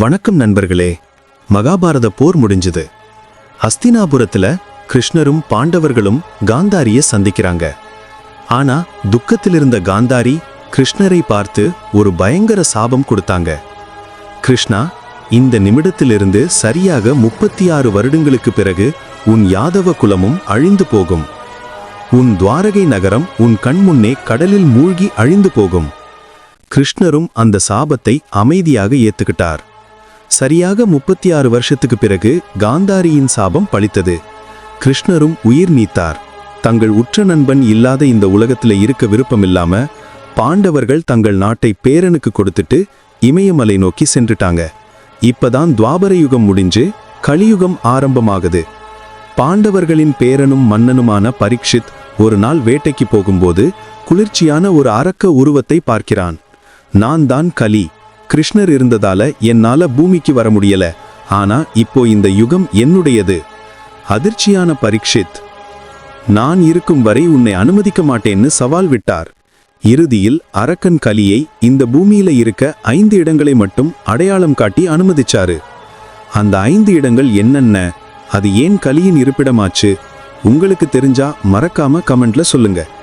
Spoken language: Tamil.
வணக்கம் நண்பர்களே. மகாபாரத போர் முடிஞ்சது. ஹஸ்தினாபுரத்துல கிருஷ்ணரும் பாண்டவர்களும் காந்தாரிய சந்திக்கிறாங்க. ஆனா துக்கத்தில் இருந்த காந்தாரி கிருஷ்ணரை பார்த்து ஒரு பயங்கர சாபம் கொடுத்தாங்க. கிருஷ்ணா இந்த நிமிடத்திலிருந்து சரியாக முப்பத்தி ஆறு வருடங்களுக்கு பிறகு உன் யாதவ குலமும் அழிந்து போகும். உன் துவாரகை நகரம் உன் கண்முன்னே கடலில் மூழ்கி அழிந்து போகும். கிருஷ்ணரும் அந்த சாபத்தை அமைதியாக ஏத்துக்கிட்டார். சரியாக முப்பத்தி ஆறு வருஷத்துக்கு பிறகு காந்தாரியின் சாபம் பழித்தது. கிருஷ்ணரும் உயிர் நீத்தார். தங்கள் உற்ற நண்பன் இல்லாத இந்த உலகத்துல இருக்க விருப்பமில்லாம பாண்டவர்கள் தங்கள் நாட்டை பேரனுக்கு கொடுத்துட்டு இமயமலை நோக்கி சென்றுட்டாங்க. இப்பதான் துவாபர யுகம் முடிஞ்சு கலியுகம் ஆரம்பமாகுது. பாண்டவர்களின் பேரனும் மன்னனுமான பரீட்சித் ஒரு நாள் வேட்டைக்கு போகும்போது குளிர்ச்சியான ஒரு அரக்க உருவத்தை பார்க்கிறான். நான் தான் கலி. கிருஷ்ணர் இருந்ததால என்னால பூமிக்கு வர முடியல. ஆனா இப்போ இந்த யுகம் என்னுடையது. அதிர்ச்சியான பரீட்சித். நான் இருக்கும் வரை உன்னை அனுமதிக்க மாட்டேன்னு சவால் விட்டார். இறுதியில் அரக்கன் கலியை இந்த பூமியில இருக்க ஐந்து இடங்களை மட்டும் அடையாளம் காட்டி அனுமதிச்சாரு. அந்த ஐந்து இடங்கள் என்னென்ன? அது ஏன் கலியின் இருப்பிடமாச்சு? உங்களுக்கு தெரிஞ்சா மறக்காம கமெண்ட்ல சொல்லுங்கள்